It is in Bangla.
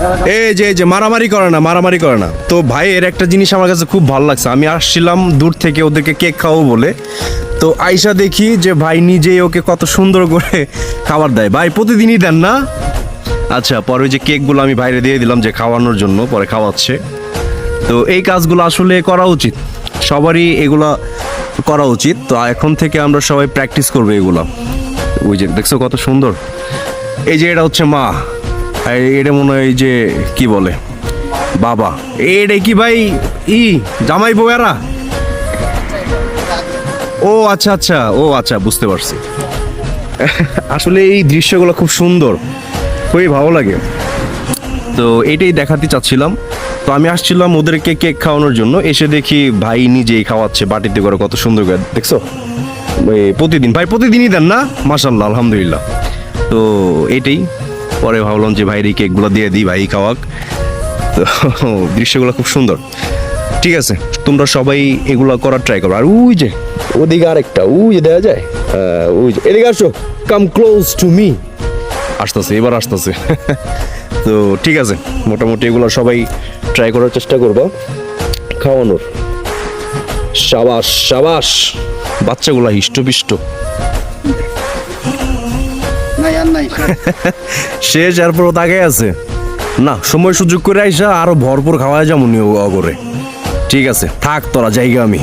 এই যে যে, মারামারি করে না, মারামারি করে না। তো ভাই, এর একটা জিনিস আমার কাছে খুব ভালো লাগছে। আমি আসছিলাম দূর থেকে ওদেরকে কেক খাওয়াবো বলে। তো আইসা দেখি যে ভাই নিজেই ওকে কত সুন্দর করে খাবার দেয়। ভাই, প্রতিদিনই দেন না? আচ্ছা পরে ওই যে কেকগুলো আমি বাইরে দিয়ে দিলাম যে খাওয়ানোর জন্য, পরে খাওয়াচ্ছে। তো এই কাজগুলো আসলে করা উচিত। সবারই এগুলা করা উচিত। তো এখন থেকে আমরা সবাই প্র্যাকটিস করব এগুলো। ওই যে, দেখছ কত সুন্দর? এই যে, এটা হচ্ছে মা। এটা মনে হয় যে, কি বলে? বাবা। এটা কি ভাই? ই, জামাই বউয়েরা? ও আচ্ছা আচ্ছা। ও আচ্ছা বুঝতে পারছি। আসলে এই দৃশ্যগুলো খুব সুন্দর। খুবই ভালো লাগে। তো এটাই দেখাতে চাচ্ছিলাম। তো আমি আসছিলাম ওদেরকে কেক খাওয়ানোর জন্য। এসে দেখি ভাই নিজেই খাওয়াচ্ছে বাটিতে করে কত সুন্দর করে। দেখছ? প্রতিদিন। ভাই, প্রতিদিনই দেন না? মাসাল্লাহ আলহামদুলিল্লাহ। তো এটাই। পরে ভাবলাম যে ভাইয়ের এই কেকগুলো দিয়ে দিই ভাই, খাওয়াক। তো দৃশ্যগুলো খুব সুন্দর। ঠিক আছে, তোমরা সবাই এগুলো করার ট্রাই করো। আর ওই যে, ওদিকে আরেকটা, ওই যে দেখা যায়? ওই যে, এদিকে আসো। কাম ক্লোজ টু মি আসতেছে, এবার আসতেছে। তো ঠিক আছে, মোটামুটি এগুলো সবাই ট্রাই করার চেষ্টা করব। খাওয়ানোর। সাবাস সাবাস। বাচ্চাগুলা হিষ্টপিষ্ট। আর নাই। শেষ এরপরও তাকে আছে। না, সময় সুযোগ করে আইসা আরও ভরপুর খাওয়া যেমন অগরে। ঠিক আছে, থাক তোরা জায়গা আমি।